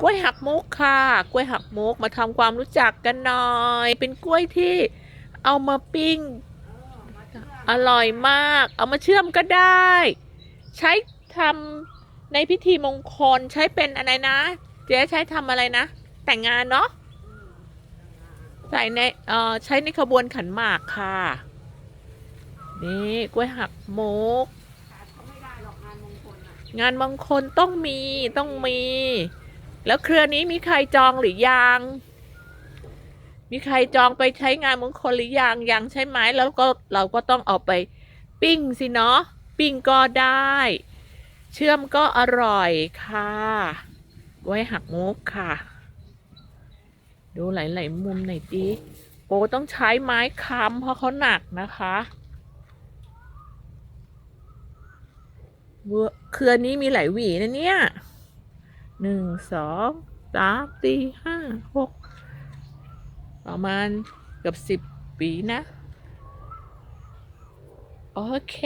กล้วยหักมุกค่ะ กล้วยหักมุกมาทำความรู้จักกันหน่อย เป็นกล้วยที่เอามาปิ้ง อร่อยมาก เอามาเชื่อมก็ได้ ใช้ทำในพิธีมงคลใช้เป็นอะไรนะ เจ๊ใช้ทำอะไรนะ แต่งงานเนาะใส่ในเอ่อใช้ในขบวนขันหมากค่ะ นี่กล้วยหักมุกงานมงคลต้องมีต้องมี แล้วเครือนี้มีใครจองหรือยัง มีใครจองไปใช้งานมงคลหรือยังยังใช่ไหมแล้วก็เราก็ต้องเอาไปปิ้งสิเนาะปิ้งก็ได้ เชื่อมก็อร่อยค่ะ ไว้หักมุกค่ะ ดูหลาย ๆ มุมหน่อยดิโปต้องใช้ไม้ค้ำเพราะเขาหนักนะคะเวอเครือนี้มีหลายหวีนะเนี่ย หนึ่งสองสามสี่ห้าหกประมาณเกือบสิบปีนะ โอเค